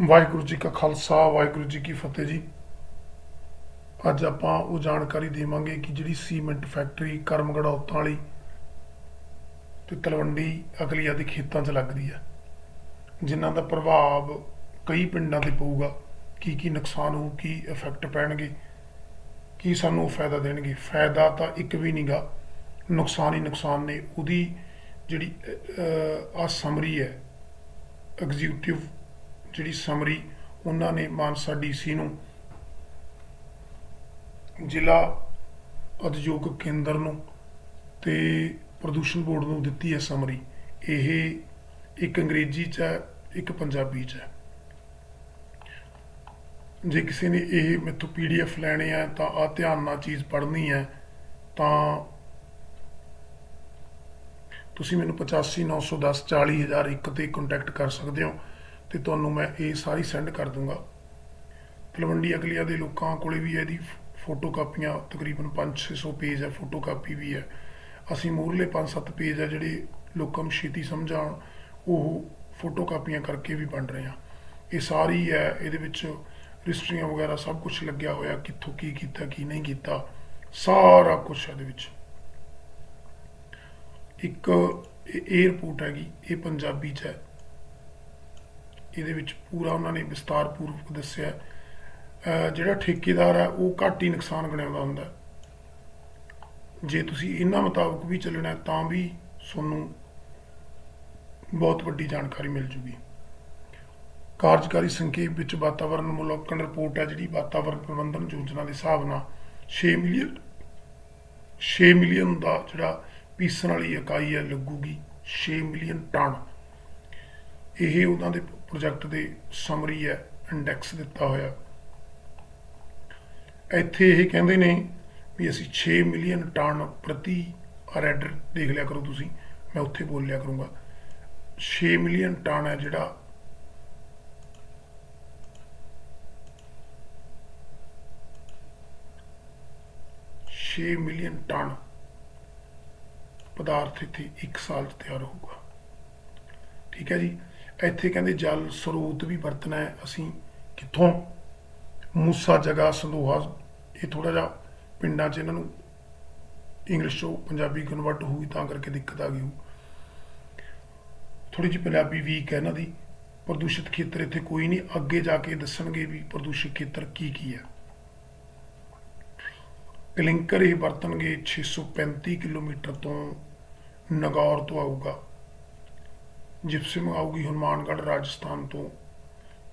ਵਾਹਿਗੁਰੂ ਜੀ ਕਾ ਖਾਲਸਾ, ਵਾਹਿਗੁਰੂ ਜੀ ਕੀ ਫਤਿਹ ਜੀ। ਅੱਜ ਆਪਾਂ ਉਹ ਜਾਣਕਾਰੀ ਦੇਵਾਂਗੇ ਕਿ ਜਿਹੜੀ ਸੀਮੈਂਟ ਫੈਕਟਰੀ ਕਰਮਗੜਾ ਉੱਤਾਂ ਵਾਲੀ ਤੇ ਤਲਵੰਡੀ ਅਗਲੀਆ ਦੇ ਖੇਤਾਂ 'ਚ ਲੱਗ ਰਹੀ ਹੈ ਜਿਨ੍ਹਾਂ ਦਾ ਪ੍ਰਭਾਵ ਕਈ ਪਿੰਡਾਂ ਤੇ ਪਊਗਾ, ਕੀ ਕੀ ਨੁਕਸਾਨ ਹੋਊ, ਕੀ ਇਫੈਕਟ ਪੈਣਗੇ, ਕੀ ਸਾਨੂੰ ਉਹ ਫਾਇਦਾ ਦੇਣਗੇ। ਫਾਇਦਾ ਤਾਂ ਇੱਕ ਵੀ ਨਹੀਂਗਾ ਨੁਕਸਾਨ ਹੀ ਨੁਕਸਾਨ ਨੇ। ਉਹਦੀ ਜਿਹੜੀ ਆ ਸਮਰੀ ਹੈ ਐਗਜ਼ੀਕਿਊਟਿਵ ਜਿਹੜੀ ਸਮਰੀ ਉਹਨਾਂ ਨੇ ਮਾਨਸਾ ਡੀਸੀ ਨੂੰ ਜ਼ਿਲ੍ਹਾ ਉਦਯੋਗਿਕ ਕੇਂਦਰ ਨੂੰ ਤੇ ਪ੍ਰਦੂਸ਼ਣ ਬੋਰਡ ਨੂੰ ਦਿੱਤੀ ਹੈ ਸਮਰੀ। ਇਹ ਇੱਕ ਅੰਗਰੇਜ਼ੀ ਚ ਹੈ, ਇੱਕ ਪੰਜਾਬੀ ਚ ਹੈ। ਜੇ ਕਿਸੇ ਨੇ ਇਹ ਮੈਥੋਂ ਪੀਡੀਐਫ ਲੈਣੇ ਆ ਤਾਂ ਆ ਧਿਆਨ ਨਾਲ ਚੀਜ਼ ਪੜ੍ਹਨੀ ਹੈ, ਤਾਂ ਤੁਸੀਂ ਮੈਨੂੰ 859110 40001 ਤੇ ਕੰਟੈਕਟ ਕਰ ਸਕਦੇ ਹੋ। ਤੇ ਤੁਹਾਨੂੰ ਮੈਂ ਇਹ ਸਾਰੀ ਸੈਂਡ ਕਰ ਦੂੰਗਾ। ਤਲਵੰਡੀ ਅਗਲੀਆ ਦੇ ਲੋਕਾਂ ਕੋਲੇ ਵੀ ਇਹਦੀ ਫੋਟੋ ਕਾਪੀਆਂ ਤਕਰੀਬਨ 5-600 ਪੇਜ ਹੈ ਫੋਟੋ ਕਾਪੀ ਵੀ ਹੈ। ਅਸੀਂ ਮੂਰਲੇ 5-7 ਪੇਜ ਹੈ ਜਿਹੜੇ ਲੋਕਾਂ ਨੂੰ ਛੇਤੀ ਸਮਝ ਆਉਣ ਉਹ ਫੋਟੋ ਕਾਪੀਆਂ ਕਰਕੇ ਵੀ ਵੰਡ ਰਹੇ ਹਾਂ। ਇਹ ਸਾਰੀ ਹੈ, ਇਹਦੇ ਵਿੱਚ ਰਜਿਸਟਰੀਆਂ ਵਗੈਰਾ ਸਭ ਕੁਝ ਲੱਗਿਆ ਹੋਇਆ, ਕਿੱਥੋਂ ਕੀ ਕੀਤਾ, ਕੀ ਨਹੀਂ ਕੀਤਾ, ਸਾਰਾ ਕੁਝ ਇਹਦੇ ਵਿੱਚ। ਇੱਕ ਇਹ 에ਅਰਪੋਰਟ ਹੈਗੀ, ਇਹ ਪੰਜਾਬੀ ਚ ਹੈ। ਇਹਦੇ ਵਿੱਚ ਪੂਰਾ ਉਹਨਾਂ ਨੇ ਵਿਸਤਾਰ ਪੂਰਵਕ ਦੱਸਿਆ ਜਿਹੜਾ ਠੇਕੇਦਾਰ ਹੈ, ਉਹ ਘੱਟ ਹੀ ਨੁਕਸਾਨ ਗਣਾਉਂਦਾ ਹੁੰਦਾ ਜੇ ਤੁਸੀਂ ਇਹਨਾਂ ਮੁਤਾਬਕ ਵੀ ਚੱਲਣਾ ਤਾਂ ਵੀ ਤੁਹਾਨੂੰ ਬਹੁਤ ਵੱਡੀ ਜਾਣਕਾਰੀ ਮਿਲ ਜੂਗੀ। ਕਾਰਜਕਾਰੀ ਸੰਖੇਪ ਵਿੱਚ ਵਾਤਾਵਰਣ ਮੁਲਾਂਕਣ ਰਿਪੋਰਟ ਹੈ, ਜਿਹੜੀ ਵਾਤਾਵਰਣ ਪ੍ਰਬੰਧਨ ਯੋਜਨਾ ਦੇ ਹਿਸਾਬ ਨਾਲ 6 ਮਿਲੀਅਨ 6 ਮਿਲੀਅਨ ਦਾ ਜਿਹੜਾ ਪੀਸਣ ਵਾਲੀ ਇਕਾਈ ਹੈ, ਲੱਗੂਗੀ। 6 ਮਿਲੀਅਨ ਟਨ। ਇਹ ਉਹਨਾਂ ਦੇ ਪ੍ਰੋਜੈਕਟ ਦੇ ਸਮਰੀ ਹੈ ਇੰਡੈਕਸ ਦਿੱਤਾ ਹੋਇਆ। ਇੱਥੇ ਇਹ ਕਹਿੰਦੇ ਨੇ ਵੀ ਅਸੀਂ 6 ਮਿਲੀਅਨ ਟਨ ਪ੍ਰਤੀ ਰੈਡਰ ਦੇਖ ਲਿਆ ਕਰੋ ਤੁਸੀਂ, ਮੈਂ ਉੱਥੇ ਬੋਲ ਲਿਆ ਕਰੂੰਗਾ। 6 ਮਿਲੀਅਨ ਟਨ ਹੈ ਜਿਹੜਾ ਛੇ ਮਿਲੀਅਨ ਟਨ ਪਦਾਰਥ ਇੱਥੇ 1 ਸਾਲ 'ਚ ਤਿਆਰ ਹੋਊਗਾ। ਠੀਕ ਹੈ ਜੀ? ਇੱਥੇ ਕਹਿੰਦੇ ਜਲ ਸਰੋਤ ਵੀ ਵਰਤਣਾ ਹੈ। ਅਸੀਂ ਕਿੱਥੋਂ? ਮੂਸਾ ਜਗਾ ਸੰਦੋਹਾ। ਇਹ ਥੋੜਾ ਜਿਹਾ ਪਿੰਡਾਂ 'ਚ ਇਹਨਾਂ ਨੂੰ ਇੰਗਲਿਸ਼ ਤੋਂ ਪੰਜਾਬੀ ਕਨਵਰਟ ਹੋਈ ਤਾਂ ਕਰਕੇ ਦਿੱਕਤ ਆ ਗਈ ਥੋੜੀ ਜਿਹੀ ਪੰਜਾਬੀ ਵੀਕ ਹੈ ਇਹਨਾਂ ਦੀ। ਪ੍ਰਦੂਸ਼ਿਤ ਖੇਤਰ ਇੱਥੇ ਕੋਈ ਨਹੀਂ। ਅੱਗੇ ਜਾ ਕੇ ਦੱਸਣਗੇ ਵੀ ਪ੍ਰਦੂਸ਼ਿਤ ਖੇਤਰ ਕੀ ਕੀ ਹੈ। ਕਲਿੰਕਰ ਇਹ ਵਰਤਣਗੇ 635 ਕਿਲੋਮੀਟਰ ਤੋਂ ਨਗੌਰ ਤੋਂ ਆਊਗਾ। ਜਿਪਸਮ ਆਊਗੀ ਹਨੂਮਾਨਗੜ੍ਹ, ਰਾਜਸਥਾਨ ਤੋਂ।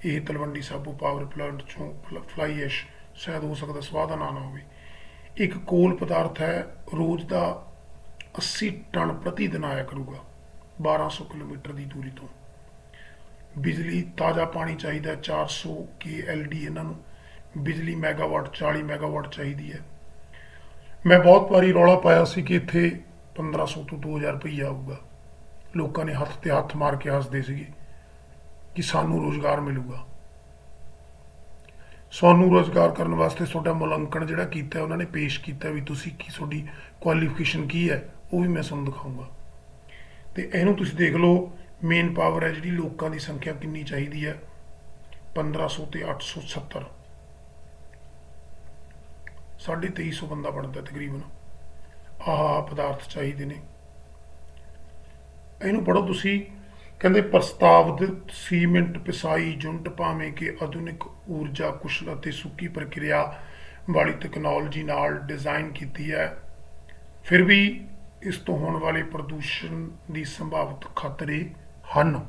ਇਹ ਤਲਵੰਡੀ ਸਾਬੋ ਪਾਵਰ ਪਲਾਂਟ ਚੋਂ ਫਲਾਈ ਐਸ਼, ਸ਼ਾਇਦ ਹੋ ਸਕਦਾ ਸਵਾਦ ਦਾ ਨਾ ਹੋਵੇ। ਇੱਕ ਕੋਲ ਪਦਾਰਥ ਹੈ, ਰੋਜ਼ ਦਾ 80 ਟਨ ਪ੍ਰਤੀ ਦਿਨ ਆਇਆ ਕਰੂਗਾ 1200 ਕਿਲੋਮੀਟਰ ਦੀ ਦੂਰੀ ਤੋਂ। ਬਿਜਲੀ, ਤਾਜ਼ਾ ਪਾਣੀ ਚਾਹੀਦਾ 400 ਕੇਐਲਡੀ ਇਹਨਾਂ ਨੂੰ। ਬਿਜਲੀ ਮੈਗਾਵਾਟ 40 ਮੈਗਾਵਾਟ ਚਾਹੀਦੀ ਹੈ। ਮੈਂ ਬਹੁਤ ਵਾਰੀ ਰੌਲਾ ਪਾਇਆ ਸੀ ਕਿ ਇੱਥੇ 1500 ਤੋਂ 2000 ਰੁਪਈਆ ਆਊਗਾ। ਲੋਕਾਂ ਨੇ ਹੱਥ ਤੇ ਹੱਥ ਮਾਰ ਕੇ ਹੱਸਦੇ ਸੀਗੇ ਕਿ ਸਾਨੂੰ ਰੋਜ਼ਗਾਰ ਮਿਲੂਗਾ। ਸਾਨੂੰ ਰੋਜ਼ਗਾਰ ਕਰਨ ਵਾਸਤੇ ਤੁਹਾਡਾ ਮੁਲਾਂਕਣ ਜਿਹੜਾ ਕੀਤਾ, ਉਹਨਾਂ ਨੇ ਪੇਸ਼ ਕੀਤਾ ਵੀ ਤੁਸੀਂ ਕੀ ਤੁਹਾਡੀ ਕੁਆਲੀਫਿਕੇਸ਼ਨ ਕੀ ਹੈ, ਉਹ ਵੀ ਮੈਂ ਤੁਹਾਨੂੰ ਦਿਖਾਊਂਗਾ ਤੇ ਇਹਨੂੰ ਤੁਸੀਂ ਦੇਖ ਲਓ ਮੇਨ ਪਾਵਰ ਹੈ ਜਿਹੜੀ ਲੋਕਾਂ ਦੀ ਸੰਖਿਆ ਕਿੰਨੀ ਚਾਹੀਦੀ ਹੈ 1500 ਤੇ 870 ਸਾਢੇ 2300 ਬੰਦਾ ਬਣਦਾ ਤਕਰੀਬਨ। ਆਹ ਪਦਾਰਥ ਚਾਹੀਦੇ ਨੇ। ਇਹਨੂੰ ਪੜੋ ਤੁਸੀਂ। ਕਹਿੰਦੇ ਪ੍ਰਸਤਾਵਿਤ ਸੀਮੈਂਟ ਪਿਸਾਈ ਯੂਨਿਟ ਭਾਵੇਂ ਕਿ ਆਧੁਨਿਕ ਊਰਜਾ ਕੁਸ਼ਲ ਅਤੇ ਸੁੱਕੀ ਪ੍ਰਕਿਰਿਆ ਵਾਲੀ ਟੈਕਨੋਲੋਜੀ ਨਾਲ ਡਿਜ਼ਾਈਨ ਕੀਤੀ ਹੈ, ਫਿਰ ਵੀ ਇਸ ਤੋਂ ਹੋਣ ਵਾਲੇ ਪ੍ਰਦੂਸ਼ਣ ਦੀ ਸੰਭਾਵਿਤ ਖਤਰੇ ਹਨ,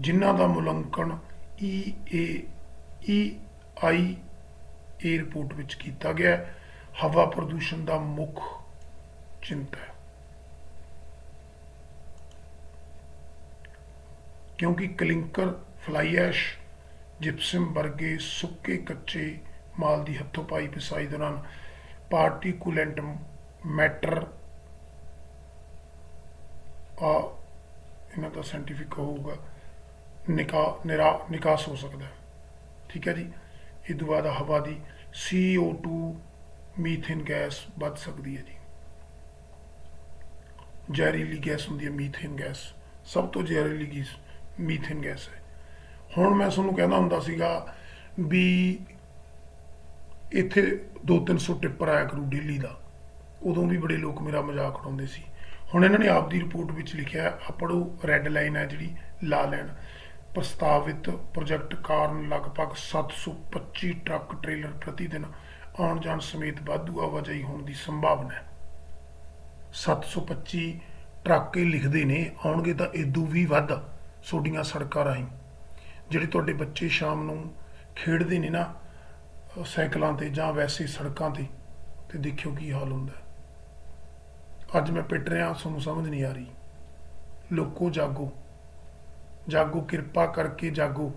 ਜਿਨ੍ਹਾਂ ਦਾ ਮੁਲਾਂਕਣ ਈ ਏ ਈ ਆਈ 에ਅਰਪੋਰਟ ਵਿੱਚ ਕੀਤਾ ਗਿਆ। ਹਵਾ ਪ੍ਰਦੂਸ਼ਣ ਦਾ ਮੁੱਖ ਚਿੰਤਾ ਹੈ। ਕਿਉਂਕਿ ਕਲਿੰਕਰ, ਫਲਾਈ ਐਸ਼, ਜਿਪਸਮ ਵਰਗੇ ਸੁੱਕੇ ਕੱਚੇ ਮਾਲ ਦੀ ਹੱਥੋਂ ਪਾਈ ਪਿਸਾਈ ਦੌਰਾਨ ਪਾਰਟੀਕੂਲੈਂਟ ਮੈਟਰ ਆ, ਇਹਨਾਂ ਦਾ ਸਾਇੰਟੀਫਿਕ ਹੋਊਗਾ, ਨਿਕਾ, ਨਿਰਾ, ਨਿਕਾਸ ਹੋ ਸਕਦਾ ਠੀਕ ਹੈ ਜੀ? ਇਹ ਤੋਂ ਬਾਅਦ ਹਵਾ ਦੀ CO2 ਮੀਥੇਨ ਗੈਸ ਵੱਧ ਸਕਦੀ ਹੈ ਜੀ। ਜ਼ਹਿਰੀਲੀ ਗੈਸ ਹੁੰਦੀ ਹੈ ਮੀਥੇਨ ਗੈਸ। ਸਭ ਤੋਂ ਜ਼ਹਿਰੀਲੀ ਗੈਸ ਮੀਥੇਨ ਗੈਸ ਹੈ। ਹੁਣ ਮੈਂ ਤੁਹਾਨੂੰ ਕਹਿੰਦਾ ਹੁੰਦਾ ਸੀਗਾ ਵੀ ਇੱਥੇ 2-300 ਟਿੱਪਰ ਆਇਆ ਕਰੂ ਡੇਲੀ ਦਾ। ਉਦੋਂ ਵੀ ਬੜੇ ਲੋਕ ਮੇਰਾ ਮਜ਼ਾਕ ਉਡਾਉਂਦੇ ਸੀ। ਹੁਣ ਇਹਨਾਂ ਨੇ ਆਪਦੀ ਰਿਪੋਰਟ ਵਿੱਚ ਲਿਖਿਆ ਹੈ, ਆਹ ਰੈੱਡ ਲਾਈਨ ਹੈ ਜਿਹੜੀ ਲਾ ਲੈਣ। ਪ੍ਰਸਤਾਵਿਤ ਪ੍ਰੋਜੈਕਟ ਕਾਰਨ ਲਗਭਗ 725 ਟਰੱਕ ਟ੍ਰੇਲਰ ਪ੍ਰਤੀ ਦਿਨ ਆਉਣ ਜਾਣ ਸਮੇਤ ਵਾਧੂ ਆਵਾਜਾਈ ਹੋਣ ਦੀ ਸੰਭਾਵਨਾ ਹੈ। 725 ਟਰੱਕ ਹੀ ਲਿਖਦੇ ਨੇ ਆਉਣਗੇ ਤਾਂ ਇਦੋਂ ਵੀ ਵੱਧ। ਤੁਹਾਡੀਆਂ ਸੜਕਾਂ ਰਾਹੀਂ। ਜਿਹੜੇ ਤੁਹਾਡੇ ਬੱਚੇ ਸ਼ਾਮ ਨੂੰ ਖੇਡਦੇ ਨੇ ਨਾ ਸਾਈਕਲਾਂ ਤੇ ਜਾਂ ਵੈਸੇ ਸੜਕਾਂ ਤੇ ਤੇ ਦੇਖਿਓ ਕੀ ਹਾਲ ਹੁੰਦਾ। ਅੱਜ ਮੈਂ ਪਿੱਟ ਰਿਹਾ, ਤੁਹਾਨੂੰ ਸਮਝ ਨਹੀਂ ਆ ਰਹੀ। ਲੋਕੋ ਜਾਗੋ। ਜਾਗੋ, ਕਿਰਪਾ ਕਰਕੇ ਜਾਗੋ।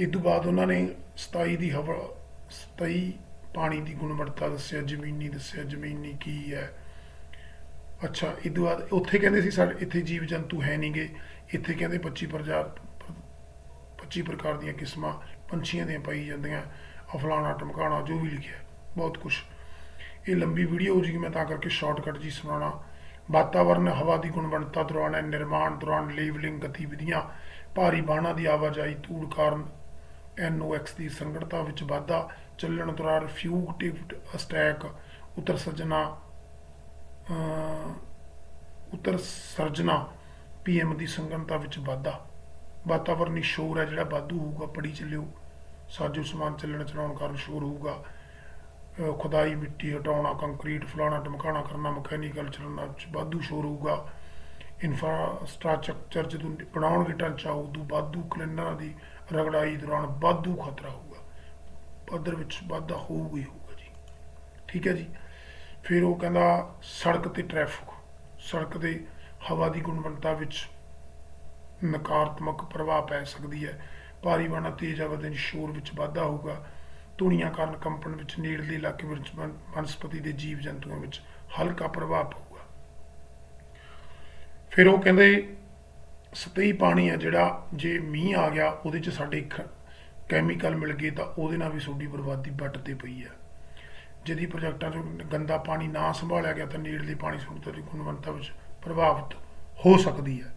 ਇਹ ਤੋਂ ਬਾਅਦ ਉਹਨਾਂ ਨੇ 27 ਦੀ ਹਵਾ 27 ਪਾਣੀ ਦੀ ਗੁਣਵੱਤਾ ਦੱਸਿਆ, ਜ਼ਮੀਨੀ ਦੱਸਿਆ, ਜ਼ਮੀਨੀ ਕੀ ਹੈ। ਅੱਛਾ, ਇਹ ਤੋਂ ਬਾਅਦ ਉੱਥੇ ਕਹਿੰਦੇ ਸੀ ਸਾਡੇ, ਇੱਥੇ ਜੀਵ ਜੰਤੂ ਹੈ ਨਹੀਂਗੇ। ਇੱਥੇ ਕਹਿੰਦੇ 25 ਪ੍ਰਜਾਤ 25 ਪ੍ਰਕਾਰ ਦੀਆਂ ਕਿਸਮਾਂ ਪੰਛੀਆਂ ਦੀਆਂ ਪਾਈ ਜਾਂਦੀਆਂ। ਅਫਲਾਣਾ ਟਮਕਾਣਾ ਜੋ ਵੀ ਲਿਖਿਆ, ਬਹੁਤ ਕੁਝ ਇਹ ਲੰਬੀ ਵੀਡੀਓ ਹੋ ਜੂਗੀ, ਮੈਂ ਤਾਂ ਕਰਕੇ ਸ਼ਾਰਟਕਟ ਜੀ ਸੁਣਾਉਣਾ। ਵਾਤਾਵਰਣ ਹਵਾ ਦੀ ਗੁਣਵੱਤਾ ਦੌਰਾਨ ਨਿਰਮਾਣ ਦੌਰਾਨ ਲੇਵਲਿੰਗ ਗਤੀਵਿਧੀਆਂ, ਭਾਰੀ ਵਾਹਨਾਂ ਦੀ ਆਵਾਜਾਈ, ਧੂੜ ਕਾਰਨ NOx ਦੀ ਸੰਗੜਤਾ ਵਿੱਚ ਵਾਧਾ, ਚੱਲਣ ਦੌਰਾਨ ਫਿਊਗਟਿਵ ਸਟੈਕ ਉਤਰ ਸਜਣਾ ਉਤਰ ਸਰਜਣਾ ਪੀਐਮ ਦੀ ਸੰਗਨਤਾ ਵਿੱਚ ਵਾਧਾ। ਵਾਤਾਵਰਣੀ ਸ਼ੋਰ ਹੈ, ਜਿਹੜਾ ਵਾਧੂ ਹੋਊਗਾ ਪੜੀ ਚੱਲਿਓ। ਸਾਜੋ ਸਮਾਨ ਚੱਲਣ ਚਲਾਉਣ ਕਾਰਨ ਸ਼ੋਰ ਹੋਊਗਾ। ਖੁਦਾਈ ਮਿੱਟੀ ਹਟਾਉਣਾ, ਕੰਕਰੀਟ ਫਲਾਣਾ ਟਮਕਾਣਾ ਕਰਨਾ, ਮਕੈਨੀਕਲ ਚੱਲਣਾ ਵਾਧੂ ਸ਼ੋਰ ਹੋਊਗਾ। ਇਨਫਰਾਸਟ੍ਰਕਚਰ ਜਦੋਂ ਬਣਾਉਣਗੇ ਢਾਂਚਾ, ਉਦੋਂ ਵਾਧੂ ਕਲਿੰਨਾਂ ਦੀ ਰਗੜਾਈ ਦੌਰਾਨ ਵਾਧੂ ਖਤਰਾ ਹੋਊਗਾ। ਪੱਧਰ ਵਿੱਚ ਵਾਧਾ ਹੋਊਗਾ ਹੀ ਹੋਊਗਾ ਜੀ। ਠੀਕ ਹੈ ਜੀ? ਫਿਰ ਉਹ ਕਹਿੰਦਾ, ਸੜਕ ਤੇ ਟ੍ਰੈਫਿਕ ਸੜਕ ਤੇ ਹਵਾ ਦੀ ਗੁਣਵੱਤਾ ਵਿੱਚ ਨਕਾਰਾਤਮਕ ਪ੍ਰਭਾਵ ਪੈ ਸਕਦੀ ਹੈ। ਭਾਰੀ ਵਾਹਨਾਂ ਤੇਜ਼ ਆਵਾਜ਼ਾਂ ਦੇ ਸ਼ੋਰ ਵਿੱਚ ਵਾਧਾ ਹੋਊਗਾ। ਧੁਨੀਆਂ ਕਾਰਨ ਕੰਪਨ ਵਿੱਚ ਨੇੜਲੇ ਇਲਾਕੇ ਵਿੱਚ ਵਨ- ਵਨਸਪਤੀ ਦੇ ਜੀਵ ਜੰਤੂਆਂ ਵਿੱਚ ਹਲਕਾ ਪ੍ਰਭਾਵ ਪਊਗਾ। ਫਿਰ ਉਹ ਕਹਿੰਦੇ, ਸਤਹੀ ਪਾਣੀ ਆ ਜਿਹੜਾ ਜੇ ਮੀਂਹ ਆ ਗਿਆ, ਉਹਦੇ 'ਚ ਸਾਡੇ ਕੈਮੀਕਲ ਮਿਲ ਗਏ ਤਾਂ ਉਹਦੇ ਨਾਲ ਵੀ ਤੁਹਾਡੀ ਬਰਬਾਦੀ ਵੱਟ ਤੇ ਪਈ ਹੈ। ਜਦੀ ਪ੍ਰੋਜੈਕਟਾਂ 'ਚੋਂ ਗੰਦਾ ਪਾਣੀ ਨਾ ਸੰਭਾਲਿਆ ਗਿਆ ਤਾਂ ਨੇੜਲੀ ਪਾਣੀ ਸਰੋਤਾਂ ਦੀ ਗੁਣਵੱਤਾ ਵਿੱਚ ਪ੍ਰਭਾਵਿਤ ਹੋ ਸਕਦੀ ਹੈ।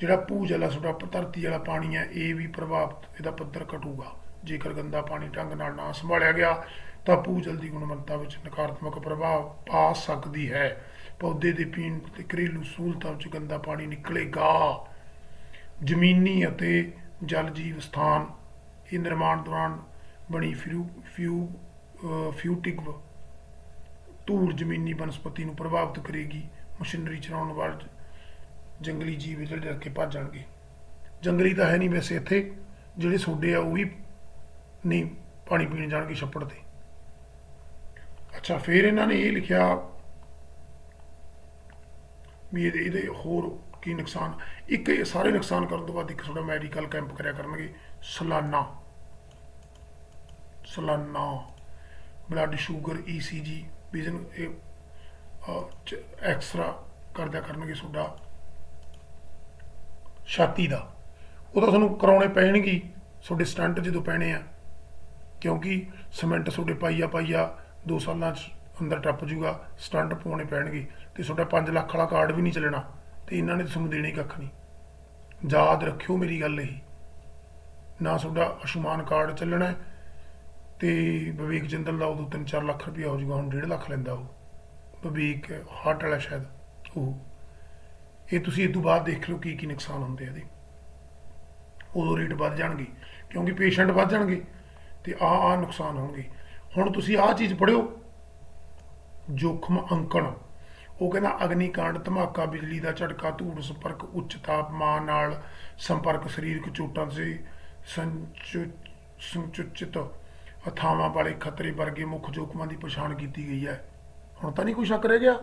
ਜਿਹੜਾ ਭੂਜਲ ਆ ਤੁਹਾਡਾ ਧਰਤੀ ਵਾਲਾ ਪਾਣੀ ਹੈ, ਇਹ ਵੀ ਪ੍ਰਭਾਵਿਤ, ਇਹਦਾ ਪੱਧਰ ਘਟੂਗਾ। ਜੇਕਰ ਗੰਦਾ ਪਾਣੀ ਢੰਗ ਨਾਲ ਨਾ ਸੰਭਾਲਿਆ ਗਿਆ, ਤਾਂ ਭੂਜਲ ਦੀ ਗੁਣਵੱਤਾ ਵਿੱਚ ਨਕਾਰਾਤਮਕ ਪ੍ਰਭਾਵ ਪਾ ਸਕਦੀ ਹੈ। ਪੌਦੇ ਦੇ ਪੀਣ ਤੇ ਘਰੇਲੂ ਸਹੂਲਤਾਂ ਵਿੱਚ ਗੰਦਾ ਪਾਣੀ ਨਿਕਲੇਗਾ। ਜ਼ਮੀਨੀ ਅਤੇ ਜਲ ਜੀਵ ਸਥਾਨ ਇਹ ਨਿਰਮਾਣ ਦੌਰਾਨ ਬਣੀ ਫਿਊ ਫਿਊ ਫਿਊਟਿਕ ਧੂੜ ਜ਼ਮੀਨੀ ਬਨਸਪਤੀ ਨੂੰ ਪ੍ਰਭਾਵਿਤ ਕਰੇਗੀ। ਮਸ਼ੀਨਰੀ ਚਲਾਉਣ ਵਾਲੇ ਜੰਗਲੀ ਜੀਵ ਜਿਹੜੇ ਡਰ ਕੇ ਭੱਜ ਜਾਣਗੇ। ਜੰਗਲੀ ਤਾਂ ਹੈ ਨਹੀਂ ਵੈਸੇ ਇੱਥੇ। ਜਿਹੜੇ ਸੋਡੇ ਆ, ਉਹ ਵੀ ਨਹੀਂ ਪਾਣੀ ਪੀਣ ਜਾਣਗੇ ਛੱਪੜ ਤੇ। ਅੱਛਾ, ਫਿਰ ਇਹਨਾਂ ਨੇ ਇਹ ਲਿਖਿਆ ਵੀ ਇਹਦੇ ਇਹਦੇ ਹੋਰ ਕੀ ਨੁਕਸਾਨ? ਇੱਕ ਇਹ ਸਾਰੇ ਨੁਕਸਾਨ ਕਰਨ ਤੋਂ ਬਾਅਦ ਇੱਕ ਥੋੜਾ ਮੈਡੀਕਲ ਕੈਂਪ ਕਰਿਆ ਕਰਨਗੇ। ਸਾਲਾਨਾ। ਸਾਲਾਨਾ। ਬਲੱਡ ਸ਼ੂਗਰ ਈਸੀਜੀ ਵਿਜ਼ਨ ਇਹ ਐਕਸਰਾ ਕਰਦਿਆ ਕਰਨਗੇ ਤੁਹਾਡਾ ਛਾਤੀ ਦਾ। ਉਹ ਤਾਂ ਤੁਹਾਨੂੰ ਕਰਾਉਣੇ ਪੈਣਗੇ ਤੁਹਾਡੇ ਸਟੰਟ ਜਦੋਂ ਪੈਣੇ ਆ। ਕਿਉਂਕਿ ਸੀਮੈਂਟ ਤੁਹਾਡੇ ਪਾਈਆ ਪਾਈਆ 2 ਸਾਲਾਂ ਚ ਅੰਦਰ ਟੱਪ ਜੂਗਾ ਸਟੰਟ ਪਾਉਣੇ ਪੈਣਗੇ। ਤੇ ਤੁਹਾਡਾ 5 ਲੱਖ ਵਾਲਾ ਕਾਰਡ ਵੀ ਨਹੀਂ ਚੱਲਣਾ, ਤੇ ਇਹਨਾਂ ਨੇ ਤੁਹਾਨੂੰ ਦੇਣੇ ਕੱਖ ਨਹੀਂ। ਯਾਦ ਰੱਖਿਓ ਮੇਰੀ ਗੱਲ ਇਹ। ਨਾ ਤੁਹਾਡਾ ਅਸ਼ੁਮਾਨ ਕਾਰਡ ਚੱਲਣਾ ਤੇ ਵਿਵੇਕ ਜਿੰਦਲ ਦਾ ਉਦੋਂ 3-4 ਲੱਖ ਰੁਪਇਆ ਹੋ ਜਾਊਗਾ, ਹੁਣ 1.5 ਲੱਖ ਲੈਂਦਾ ਉਹ। ਵਿਵੇਕ ਹਾਰਟ ਵਾਲਾ ਸ਼ਾਇਦ ਉਹ। ਇਹ ਤੁਸੀਂ ਇਹ ਤੋਂ ਬਾਅਦ ਦੇਖ ਲਓ ਕੀ ਕੀ ਨੁਕਸਾਨ ਹੁੰਦੇ ਆ ਇਹਦੇ। ਉਦੋਂ ਰੇਟ ਵੱਧ ਜਾਣਗੇ, ਕਿਉਂਕਿ ਪੇਸ਼ੈਂਟ ਵੱਧ ਜਾਣਗੇ ਤੇ ਆ ਆ ਨੁਕਸਾਨ ਹੋਣਗੇ। ਹੁਣ ਤੁਸੀਂ ਆਹ ਚੀਜ਼ ਪੜਿਓ ਜੋਖਮ ਅੰਕਣ। ਉਹ ਕਹਿੰਦਾ, ਅਗਨੀਕਾਂਡ, ਧਮਾਕਾ, ਬਿਜਲੀ ਦਾ ਝਟਕਾ, ਧੂੜ ਸੰਪਰਕ, ਉੱਚ ਤਾਪਮਾਨ ਨਾਲ ਸੰਪਰਕ, ਸਰੀਰਕ ਚੋਟਾਂ 'ਤੇ ਸੰਚੁ- ਸੰਚੁਚਿਤ ਅਥਾਵਾਂ ਵਾਲੇ ਖਤਰੇ ਵਰਗੇ ਮੁੱਖ ਜੋਖਮਾਂ ਦੀ ਪਛਾਣ ਕੀਤੀ ਗਈ ਹੈ। ਹੁਣ ਤਾਂ ਨਹੀਂ ਕੋਈ ਸ਼ੱਕ ਰਹਿ ਗਿਆ?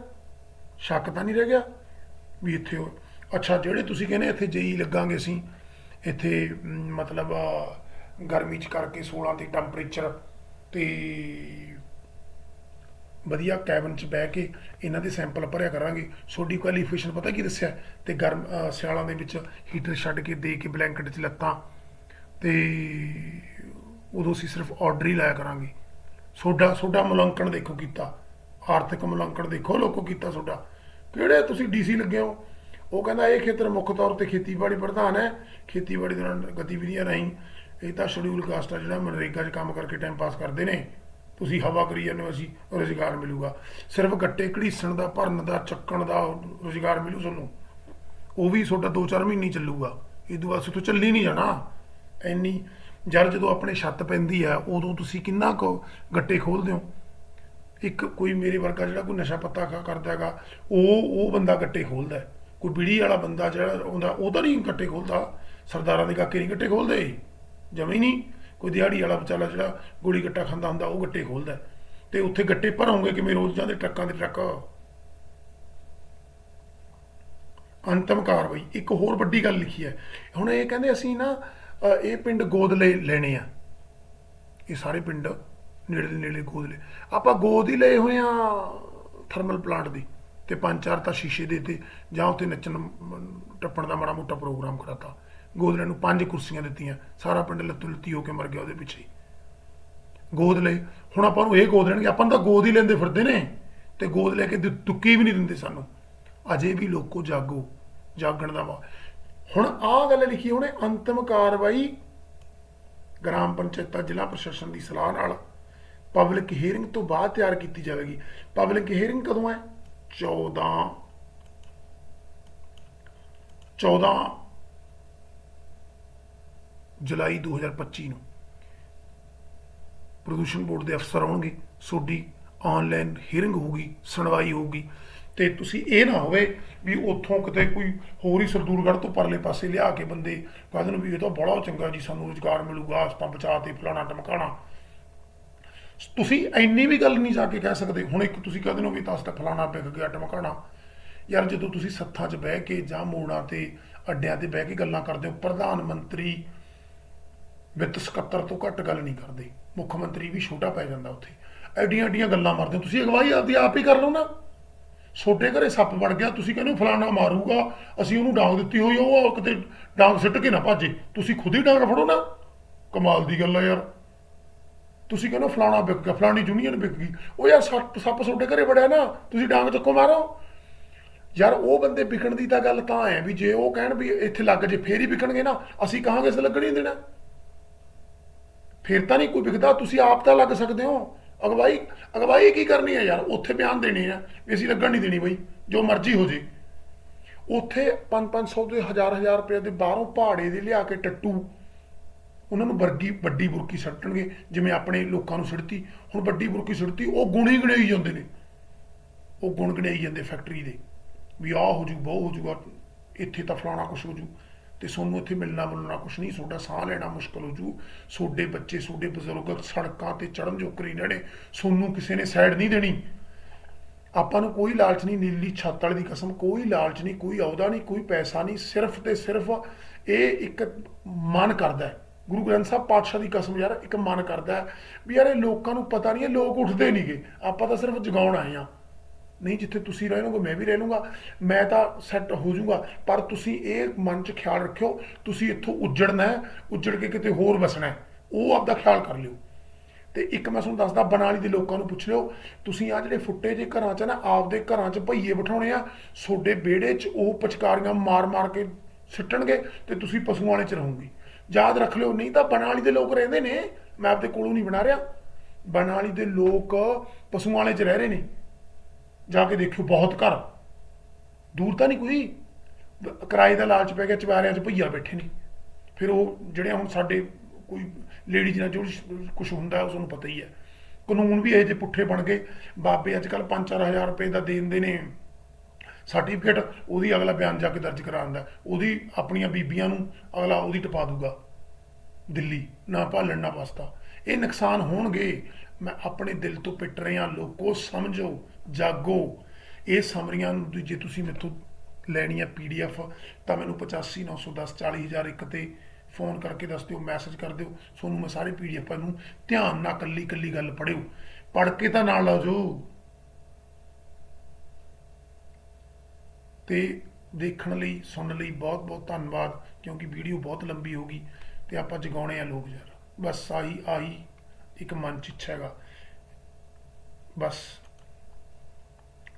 ਸ਼ੱਕ ਤਾਂ ਨਹੀਂ ਰਹਿ ਗਿਆ? ਵੀ ਇੱਥੇ ਉਹ- ਅੱਛਾ, ਜਿਹੜੇ ਤੁਸੀਂ ਕਹਿੰਦੇ ਇੱਥੇ ਜਈ ਲੱਗਾਂਗੇ ਅਸੀਂ, ਇੱਥੇ ਮਤਲਬ ਗਰਮੀ ਚ ਕਰਕੇ 16 ਦੀ ਟੈਂਪਰੇਚਰ ਤੇ ਵਧੀਆ ਕੈਬਨ ਚ ਬਹਿ ਕੇ ਇਹਨਾਂ ਦੇ ਸੈਂਪਲ ਭਰਿਆ ਕਰਾਂਗੇ। ਸੋਡੀ ਕੁਆਲੀਫਿਕੇਸ਼ਨ ਪਤਾ ਕੀ ਦੱਸਿਆ? ਤੇ ਗਰਮ ਸਿਆਲਾਂ ਦੇ ਵਿੱਚ ਹੀਟਰ ਛੱਡ ਕੇ ਦੇ ਕੇ ਬਲੈਂਕਟ 'ਚ ਲੱਤਾਂ ਤੇ ਉਦੋਂ ਅਸੀਂ ਸਿਰਫ ਆਰਡਰ ਹੀ ਲਾਇਆ ਕਰਾਂਗੇ। ਸੋਡਾ ਸੋਡਾ ਮੁਲਾਂਕਣ ਦੇਖੋ ਕੀਤਾ। ਆਰਥਿਕ ਮੁਲਾਂਕਣ ਦੇਖੋ, ਲੋਕੋ ਕੀਤਾ ਸੋਡਾ। ਕਿਹੜੇ ਤੁਸੀਂ ਡੀਸੀ ਲੱਗੇ ਹੋ? ਉਹ ਕਹਿੰਦਾ, ਇਹ ਖੇਤਰ ਮੁੱਖ ਤੌਰ ਤੇ ਖੇਤੀਬਾੜੀ ਪ੍ਰਧਾਨ ਹੈ। ਖੇਤੀਬਾੜੀ ਦੌਰਾਨ ਗਤੀਵਿਧੀਆਂ ਰਾਹੀਂ ਇਹ ਤਾਂ ਸ਼ਡਿਊਲ ਕਾਸਟ ਆ ਜਿਹੜਾ ਮਨਰੇਗਾ 'ਚ ਕੰਮ ਕਰਕੇ ਟਾਈਮ ਪਾਸ ਕਰਦੇ ਨੇ। ਤੁਸੀਂ ਹਵਾ ਕਰੀ ਜਾਂਦੇ ਹੋ, ਅਸੀਂ ਰੁਜ਼ਗਾਰ ਮਿਲੂਗਾ। ਸਿਰਫ ਗੱਟੇ ਘੜੀਸਣ ਦਾ, ਭਰਨ ਦਾ, ਚੱਕਣ ਦਾ ਰੁਜ਼ਗਾਰ ਮਿਲੂ ਤੁਹਾਨੂੰ। ਉਹ ਵੀ ਤੁਹਾਡਾ 2-4 ਮਹੀਨੇ ਚੱਲੂਗਾ। ਇਹ ਤੋਂ ਬਾਅਦ ਤੋਂ ਚੱਲੀ ਨਹੀਂ ਜਾਣਾ। ਇੰਨੀ ਜਦ ਜਦੋਂ ਆਪਣੇ ਛੱਤ ਪੈਂਦੀ ਆ, ਉਦੋਂ ਤੁਸੀਂ ਕਿੰਨਾ ਕੁ ਗੱਟੇ ਖੋਲਦੇ ਹੋ? ਇੱਕ ਕੋਈ ਮੇਰੇ ਵਰਗਾ ਜਿਹੜਾ ਕੋਈ ਨਸ਼ਾ ਪੱਤਾ ਕਰਦਾ ਹੈਗਾ, ਉਹ ਉਹ ਬੰਦਾ ਗੱਟੇ ਖੋਲਦਾ ਕੋਈ ਬੀੜੀ ਵਾਲਾ ਬੰਦਾ ਜਿਹੜਾ ਆਉਂਦਾ, ਉਹ ਤਾਂ ਨਹੀਂ ਗੱਟੇ ਖੋਲਦਾ। ਸਰਦਾਰਾਂ ਦੇ ਕਾਕੇ ਨਹੀਂ ਗੱਟੇ ਖੋਲਦੇ। ਜਮੇ ਹੀ ਨਹੀਂ। ਕੋਈ ਦਿਹਾੜੀ ਵਾਲਾ ਵਿਚਾਰਾ ਜਿਹੜਾ ਗੋਲੀ ਗੱਟਾ ਖਾਂਦਾ ਹੁੰਦਾ, ਉਹ ਗੱਟੇ ਖੋਲਦਾ ਤੇ ਉੱਥੇ ਗੱਟੇ ਭਰੋਂਗੇ ਕਿਵੇਂ ਰੋਜ਼ਾਂ ਦੇ ਟਰੱਕਾਂ ਦੇ ਟਰੱਕ? ਅੰਤਮ ਕਾਰਵਾਈ। ਇੱਕ ਹੋਰ ਵੱਡੀ ਗੱਲ ਲਿਖੀ ਹੈ। ਹੁਣ ਇਹ ਕਹਿੰਦੇ ਅਸੀਂ ਨਾ ਇਹ ਪਿੰਡ ਗੋਦ ਲੈ ਲੈਣੇ ਆ। ਇਹ ਸਾਰੇ ਪਿੰਡ ਨੇੜੇ ਨੇੜੇ ਗੋਦ ਲੈ। ਆਪਾਂ ਗੋਦ ਹੀ ਲਏ ਹੋਏ ਆ ਥਰਮਲ ਪਲਾਂਟ ਦੀ ਤੇ ਪੰਜ ਚਾਰ ਤਾਂ ਸ਼ੀਸ਼ੇ ਦੇ ਤੇ ਜਾਂ ਉੱਥੇ ਨੱਚਣ ਟੱਪਣ ਦਾ ਮਾੜਾ ਮੋਟਾ ਪ੍ਰੋਗਰਾਮ ਕਰਾਤਾ। ਗੋਦਲੇ ਨੂੰ ਪੰਜ ਕੁਰਸੀਆਂ ਦਿੱਤੀਆਂ, ਸਾਰਾ ਪਿੰਡ ਲੱਤੂ ਲੱਤੀ ਹੋ ਕੇ ਮਰ ਗਿਆ ਉਹਦੇ ਪਿੱਛੇ ਗੋਦ ਲਏ। ਹੁਣ ਆਪਾਂ ਨੂੰ ਇਹ ਗੋਦ ਲੈਣਗੇ। ਆਪਾਂ ਨੂੰ ਤਾਂ ਗੋਦ ਹੀ ਲੈਂਦੇ ਫਿਰਦੇ ਨੇ, ਤੇ ਗੋਦ ਲੈ ਕੇ ਤੁੱਕੀ ਵੀ ਨਹੀਂ ਦਿੰਦੇ ਸਾਨੂੰ। ਅਜੇ ਵੀ ਲੋਕੋ ਜਾਗੋ, ਜਾਗਣ ਦਾ ਵਾ ਹੁਣ ਆਹ ਗੱਲ ਲਿਖੀ ਉਹਨੇ ਅੰਤਮ ਕਾਰਵਾਈ ਗ੍ਰਾਮ ਪੰਚਾਇਤਾਂ, ਜ਼ਿਲ੍ਹਾ ਪ੍ਰਸ਼ਾਸਨ ਦੀ ਸਲਾਹ ਨਾਲ। ਪਬਲਿਕ ਹੀਅਰਿੰਗ ਤੋਂ ਬਾਅਦ ਤਿਆਰ ਕੀਤੀ ਜਾਵੇਗੀ। ਪਬਲਿਕ ਹੀਅਰਿੰਗ ਕਦੋਂ ਹੈ? 14 14 ਜੁਲਾਈ 2025 ਨੂੰ। ਪ੍ਰਦੂਸ਼ਣ ਬੋਰਡ ਦੇ ਅਫਸਰ ਆਉਣਗੇ। ਤੁਹਾਡੀ ਆਨਲਾਈਨ ਹੀਅਰਿੰਗ ਹੋਊਗੀ, ਸੁਣਵਾਈ ਹੋਊਗੀ। ਤੇ ਤੁਸੀਂ ਇਹ ਨਾ ਹੋਵੇ ਵੀ ਉੱਥੋਂ ਕਿਤੇ ਕੋਈ ਹੋਰ ਹੀ ਸਰਦੂਲਗੜ੍ਹ ਤੋਂ ਪਰਲੇ ਪਾਸੇ ਲਿਆ ਕੇ ਬੰਦੇ ਕਹਿੰਦੇ ਨੇ ਵੀ ਇਹ ਤਾਂ ਬੜਾ ਚੰਗਾ ਜੀ, ਸਾਨੂੰ ਰੁਜ਼ਗਾਰ ਮਿਲੂਗਾ, ਆਪਾਂ ਬਚਾ ਤੇ ਫਲਾਣਾ ਟਮਕਾਣਾ। ਤੁਸੀਂ ਇੰਨੀ ਵੀ ਗੱਲ ਨਹੀਂ ਜਾ ਕੇ ਕਹਿ ਸਕਦੇ। ਹੁਣ ਇੱਕ ਤੁਸੀਂ ਕਹਿੰਦੇ ਹੋ ਵੀ ਤਾਂ ਤਾਂ ਫਲਾਣਾ ਵਿਕ ਗਿਆ, ਟਮਕਾਣਾ। ਯਾਰ ਜਦੋਂ ਤੁਸੀਂ ਸੱਥਾਂ 'ਚ ਬਹਿ ਕੇ ਜਾਂ ਮੋੜਾਂ ਤੇ ਅੱਡਿਆਂ ਤੇ ਬਹਿ ਕੇ ਗੱਲਾਂ ਕਰਦੇ ਹੋ, ਪ੍ਰਧਾਨ ਮੰਤਰੀ ਵਿੱਤ ਸਕੱਤਰ ਤੋਂ ਘੱਟ ਗੱਲ ਨਹੀਂ ਕਰਦੇ। ਮੁੱਖ ਮੰਤਰੀ ਵੀ ਛੋਟਾ ਪੈ ਜਾਂਦਾ ਉੱਥੇ। ਐਡੀਆਂ ਐਡੀਆਂ ਗੱਲਾਂ ਮਾਰਦੇ ਤੁਸੀਂ ਅਗਵਾਈ ਆਪਦੀ ਆਪ ਹੀ ਕਰ ਲਓ ਨਾ। ਛੋਟੇ ਘਰੇ ਸੱਪ ਵੜ ਗਿਆ ਤੁਸੀਂ ਕਹਿੰਦੇ ਫਲਾਣਾ ਮਾਰੂਗਾ ਅਸੀਂ ਉਹਨੂੰ ਡਾਂਗ ਦਿੱਤੀ ਹੋਈ ਆ, ਉਹ ਕਿਤੇ ਡਾਂਗ ਸਿੱਟ ਕੇ ਨਾ ਭਾਜੇ। ਤੁਸੀਂ ਖੁਦ ਹੀ ਡਾਂਗ ਫੜੋ ਨਾ। ਕਮਾਲ ਦੀ ਗੱਲ ਆ ਯਾਰ। ਤੁਸੀਂ ਕਹਿੰਦੇ ਹੋ ਫਲਾਣਾ ਵਿਕ ਗਿਆ ਫਲਾਣੀ ਯੂਨੀਅਨ ਵਿਕ ਗਈ। ਉਹ ਯਾਰ ਸੱਪ ਸੱਪ ਛੋਟੇ ਘਰੇ ਵੜਿਆ ਨਾ ਤੁਸੀਂ ਡਾਂਗ ਚੱਕੋ ਮਾਰੋ। ਯਾਰ ਉਹ ਬੰਦੇ ਵਿਕਣ ਦੀ ਤਾਂ ਗੱਲ ਤਾਂ ਹੈ ਵੀ ਜੇ ਉਹ ਕਹਿਣ ਵੀ ਇੱਥੇ ਲੱਗ ਜੇ ਫੇਰ ਹੀ ਵਿਕਣਗੇ ਨਾ। ਅਸੀਂ ਕਹਾਂਗੇ ਇਸ ਲੱਗਣ ਹੀ ਦੇਣਾ। ਫਿਰ ਤਾਂ ਨਹੀਂ ਕੋਈ ਵਿਕਦਾ ਤੁਸੀਂ ਆਪ ਤਾਂ ਲੱਗ ਸਕਦੇ ਹੋ। ਅਗਵਾਈ ਅਗਵਾਈ ਕੀ ਕਰਨੀ ਹੈ ਯਾਰ? ਉੱਥੇ ਬਿਆਨ ਦੇਣੇ ਆ, ਵੀ ਅਸੀਂ ਲੱਗਣ ਨਹੀਂ ਦੇਣੀ ਬਈ, ਜੋ ਮਰਜ਼ੀ ਹੋ ਜੇ। ਉੱਥੇ 5-500 ਦੇ 1000-1000 ਰੁਪਏ ਦੇ ਬਾਹਰੋਂ ਪਹਾੜੇ ਦੇ ਲਿਆ ਕੇ ਟੱਟੂ। ਉਹਨਾਂ ਨੂੰ ਵਰਗੀ ਵੱਡੀ ਬੁਰਕੀ ਸੱਟਣਗੇ, ਜਿਵੇਂ ਆਪਣੇ ਲੋਕਾਂ ਨੂੰ ਸਿੱਟਤੀ। ਹੁਣ ਵੱਡੀ ਬੁਰਕੀ ਸਿੱਟਤੀ, ਉਹ ਗੁਣੀ ਗਣਾਈ ਜਾਂਦੇ ਨੇ। ਉਹ ਗੁਣ ਗਣਾਈ ਜਾਂਦੇ ਫੈਕਟਰੀ ਦੇ। ਵੀ ਆਹ ਹੋ ਜੂ, ਬਹੁ ਹੋ ਜੂਗਾ, ਇੱਥੇ ਤਾਂ ਫਲਾਣਾ ਕੁਛ ਹੋ ਜੂ। ਤੇ ਸੋਨੂੰ ਇੱਥੇ ਮਿਲਣਾ ਮਿਲਣਾ ਕੁਛ ਨਹੀਂ ਤੁਹਾਡਾ ਸਾਹ ਲੈਣਾ ਮੁਸ਼ਕਲ ਹੋ ਜੂ। ਤੁਹਾਡੇ ਬੱਚੇ ਤੁਹਾਡੇ ਬਜ਼ੁਰਗ ਸੜਕਾਂ ਤੇ ਚੜਨ ਜੋਕਰੀ ਰਹਿਣੇ ਸੋਨੂੰ ਕਿਸੇ ਨੇ ਸਾਈਡ ਨਹੀਂ ਦੇਣੀ। ਆਪਾਂ ਨੂੰ ਕੋਈ ਲਾਲਚ ਨਹੀਂ, ਨੀਲੀ ਛੱਤ ਵਾਲੀ ਦੀ ਕਸਮ, ਕੋਈ ਲਾਲਚ ਨਹੀਂ, ਕੋਈ ਅਹੁਦਾ ਨਹੀਂ, ਕੋਈ ਪੈਸਾ ਨਹੀਂ, ਸਿਰਫ ਤੇ ਸਿਰਫ ਇਹ ਇੱਕ ਮਨ ਕਰਦਾ ਹੈ। ਗੁਰੂ ਗ੍ਰੰਥ ਸਾਹਿਬ ਪਾਤਸ਼ਾਹ ਦੀ ਕਸਮ ਯਾਰ, ਇੱਕ ਮਨ ਕਰਦਾ ਵੀ ਯਾਰ ਇਹ ਲੋਕਾਂ ਨੂੰ ਪਤਾ ਨਹੀਂ ਇਹ ਲੋਕ ਉੱਠਦੇ ਨਹੀਂਗੇ ਆਪਾਂ ਤਾਂ ਸਿਰਫ ਜਗਾਉਣ ਆਏ ਆ ਨਹੀਂ, ਜਿੱਥੇ ਤੁਸੀਂ ਰਹਿ ਲਓਗੇ, ਮੈਂ ਵੀ ਰਹਿ ਲੂੰਗਾ ਮੈਂ ਤਾਂ ਸੈੱਟ ਹੋ ਜਾਊਗਾ। ਪਰ ਤੁਸੀਂ ਇਹ ਮਨ 'ਚ ਖਿਆਲ ਰੱਖਿਓ, ਤੁਸੀਂ ਇੱਥੋਂ ਉੱਜੜਨਾ ਹੈ, ਉੱਜੜ ਕੇ ਕਿਤੇ ਹੋਰ ਵਸਣਾ ਉਹ ਆਪਦਾ ਖਿਆਲ ਕਰ ਲਿਓ। ਤੇ ਇੱਕ ਮੈਂ ਤੁਹਾਨੂੰ ਦੱਸਦਾ, ਬਨਾਲੀ ਦੇ ਲੋਕਾਂ ਨੂੰ ਪੁੱਛ ਲਿਓ, ਤੁਸੀਂ ਆ ਜਿਹੜੇ ਫੁੱਟੇ ਜੇ ਘਰਾਂ 'ਚ ਨਾ, ਆਪਦੇ ਘਰਾਂ 'ਚ ਭਈਏ ਬਿਠਾਉਣੇ ਆ ਤੁਹਾਡੇ ਵਿਹੜੇ 'ਚ ਉਹ ਪਚਕਾਰੀਆਂ ਮਾਰ-ਮਾਰ ਕੇ ਸਿੱਟਣਗੇ ਤੇ ਤੁਸੀਂ ਪਸ਼ੂਆਂ ਵਾਲੇ 'ਚ ਰਹੋਗੇ। ਯਾਦ ਰੱਖ ਲਿਓ, ਨਹੀਂ ਤਾਂ ਬਨਾਲੀ ਦੇ ਲੋਕ ਰਹਿੰਦੇ ਨੇ, ਮੈਂ ਆਪਦੇ ਕੋਲੋਂ ਨਹੀਂ ਬਣਾ ਰਿਹਾ। ਬਨਾਲੀ ਦੇ ਲੋਕ ਪਸ਼ੂਆਂ ਵਾਲੇ 'ਚ ਰਹਿ ਰਹੇ ਨੇ। ਜਾ ਕੇ ਦੇਖਿਓ, ਬਹੁਤ ਘਰ। ਦੂਰ ਤਾਂ ਨਹੀਂ ਕੋਈ। ਕਿਰਾਏ ਦਾ ਲਾਲਚ ਪੈ ਗਿਆ ਚਵਾਰਿਆਂ 'ਚ ਭਈਆ ਬੈਠੇ ਨੇ। ਫਿਰ ਉਹ ਜਿਹੜੇ ਹੁਣ ਸਾਡੇ ਕੋਈ ਲੇਡੀਜ਼ ਨਾਲ ਜੋ ਕੁਝ ਹੁੰਦਾ ਹੈ ਉਸ ਨੂੰ ਪਤਾ ਹੀ ਹੈ। ਕਾਨੂੰਨ ਵੀ ਇਹ ਜੇ ਪੁੱਠੇ ਬਣ ਗਏ। ਬਾਬੇ ਅੱਜ ਕੱਲ 5-4000 ਰੁਪਏ ਦਾ ਦੇ ਦਿੰਦੇ ਨੇ। ਸਰਟੀਫਿਕੇਟ ਉਹਦੀ ਅਗਲਾ ਬਿਆਨ ਜਾ ਕੇ ਦਰਜ ਕਰਾਉਂਦਾ ਉਹਦੀ ਆਪਣੀਆਂ ਬੀਬੀਆਂ ਨੂੰ ਅਗਲਾ ਉਹਦੀ ਟਪਾ ਦੂਗਾ। ਦਿੱਲੀ, ਨਾ ਭਾਲਣ, ਨਾ ਵਸਤਾ ਇਹ ਨੁਕਸਾਨ ਹੋਣਗੇ। ਮੈਂ ਆਪਣੇ ਦਿਲ ਤੋਂ ਪਿੱਟ ਰਿਹਾ, ਲੋਕੋ ਸਮਝੋ। ਜਾਗੋ। ਇਹ ਸਮਰੀਆਂ ਨੂੰ ਜੇ ਤੁਸੀਂ ਮੇਥੋਂ ਲੈਣੀ ਹੈ ਪੀਡੀਐਫ, ਤਾਂ ਮੈਨੂੰ 859110 40000 ਇੱਕ ਤੇ ਫੋਨ ਕਰਕੇ ਦੱਸ ਦਿਓ, ਮੈਸੇਜ ਕਰ ਦਿਓ। ਤੁਹਾਨੂੰ ਮੈਂ ਸਾਰੇ ਪੀਡੀਐਫ ਨੂੰ ਧਿਆਨ ਨਾਲ ਕੱਲੀ ਕੱਲੀ ਗੱਲ ਪੜਿਓ ਪੜ ਕੇ ਤਾਂ ਨਾਲ ਲਓ ਜੋ ਤੇ ਦੇਖਣ ਲਈ, ਸੁਣਨ ਲਈ ਬਹੁਤ ਬਹੁਤ ਧੰਨਵਾਦ, ਕਿਉਂਕਿ ਵੀਡੀਓ ਬਹੁਤ ਲੰਬੀ ਹੋ ਗਈ ਤੇ ਆਪਾਂ ਜਗਾਉਣੇ ਆ ਲੋਕ ਯਾਰ। ਬਸ ਆਹੀ ਆਹੀ ਇੱਕ ਮਨ ਚ ਇੱਛਾ ਹੈਗਾ। ਬਸ।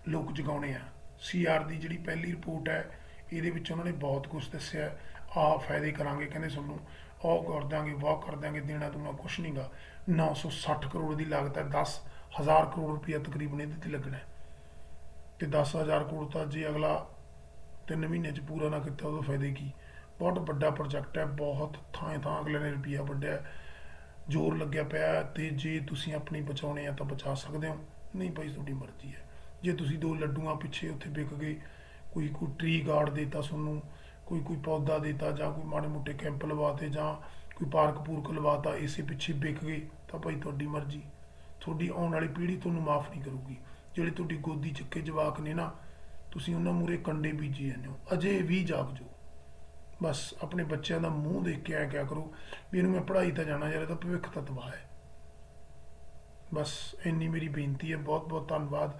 ਲੋਕ ਜਗਾਉਣੇ ਆ। ਸੀਆਰ ਦੀ ਜਿਹੜੀ ਪਹਿਲੀ ਰਿਪੋਰਟ ਹੈ, ਇਹਦੇ ਵਿੱਚ ਉਹਨਾਂ ਨੇ ਬਹੁਤ ਕੁਝ ਦੱਸਿਆ। ਆਹ ਫਾਇਦੇ ਕਰਾਂਗੇ, ਕਹਿੰਦੇ ਤੁਹਾਨੂੰ ਉਹ ਕਰ ਦਾਂਗੇ, ਵਾਹ ਕਰ ਦਾਂਗੇ, ਦੇਣਾ ਦੂਣਾ ਕੁਛ ਨਹੀਂਗਾ 960 ਕਰੋੜ ਦੀ ਲਾਗਤ ਹੈ 10000 ਕਰੋੜ ਰੁਪਇਆ ਤਕਰੀਬਨ ਇਹਦੇ ਤੇ ਲੱਗਣਾ ਹੈ। ਤੇ 10000 ਕਰੋੜ ਤਾਂ ਜੇ ਅਗਲਾ ਤਿੰਨ ਮਹੀਨੇ ਚ ਪੂਰਾ ਨਾ ਕੀਤਾ, ਉਹਦਾ ਫਾਇਦੇ ਕੀ? ਬਹੁਤ ਵੱਡਾ ਪ੍ਰੋਜੈਕਟ ਹੈ, ਬਹੁਤ ਥਾਂ ਥਾਂ ਅਗਲੇ ਨੇ ਰੁਪਇਆ ਵੱਢਿਆ ਜ਼ੋਰ ਲੱਗਿਆ ਪਿਆ ਹੈ, ਤੇ ਜੇ ਤੁਸੀਂ ਆਪਣੀ ਬਚਾਉਣੇ ਆ ਤਾਂ ਬਚਾ ਸਕਦੇ ਹੋ। ਨਹੀਂ ਭਾਈ, ਤੁਹਾਡੀ ਮਰਜ਼ੀ ਹੈ। ਜੇ ਤੁਸੀਂ ਦੋ ਲੱਡੂਆਂ ਪਿੱਛੇ ਉੱਥੇ ਵਿਕ ਗਏ, ਕੋਈ ਕੋਈ ਟ੍ਰੀ ਗਾਰਡ ਦੇਤਾ ਤੁਹਾਨੂੰ, ਕੋਈ ਕੋਈ ਪੌਦਾ ਦੇਤਾ ਜਾਂ ਕੋਈ ਮਾੜੇ ਮੋਟੇ ਕੈਂਪ ਲਵਾਤੇ ਜਾਂ ਕੋਈ ਪਾਰਕ ਪੂਰਕ ਲਵਾਤਾ, ਇਸੇ ਪਿੱਛੇ ਵਿਕ ਗਏ, ਤਾਂ ਭਾਈ ਤੁਹਾਡੀ ਮਰਜ਼ੀ। ਤੁਹਾਡੀ ਆਉਣ ਵਾਲੀ ਪੀੜ੍ਹੀ ਤੁਹਾਨੂੰ ਮਾਫ ਨਹੀਂ ਕਰੂਗੀ। ਜਿਹੜੇ ਤੁਹਾਡੀ ਗੋਦੀ ਚੱਕੇ ਜਵਾਕ ਨੇ ਨਾ, ਤੁਸੀਂ ਉਹਨਾਂ ਮੂਰੇ ਕੰਡੇ ਬੀਜੀ ਜਾਂਦੇ ਹੋ, ਅਜੇ ਵੀ ਜਾਗ ਜੋ ਬਸ ਆਪਣੇ ਬੱਚਿਆਂ ਦਾ ਮੂੰਹ ਦੇਖ ਕੇ ਐ ਕਿਆ ਕਰੋ, ਵੀ ਇਹਨੂੰ ਮੈਂ ਪੜ੍ਹਾਈ ਤਾਂ ਜਾਣਾ, ਯਾਰ ਇਹਦਾ ਭਵਿੱਖ ਤਾਂ ਤਬਾਹ ਹੈ। ਬਸ ਇੰਨੀ ਮੇਰੀ ਬੇਨਤੀ ਹੈ ਬਹੁਤ ਬਹੁਤ ਧੰਨਵਾਦ।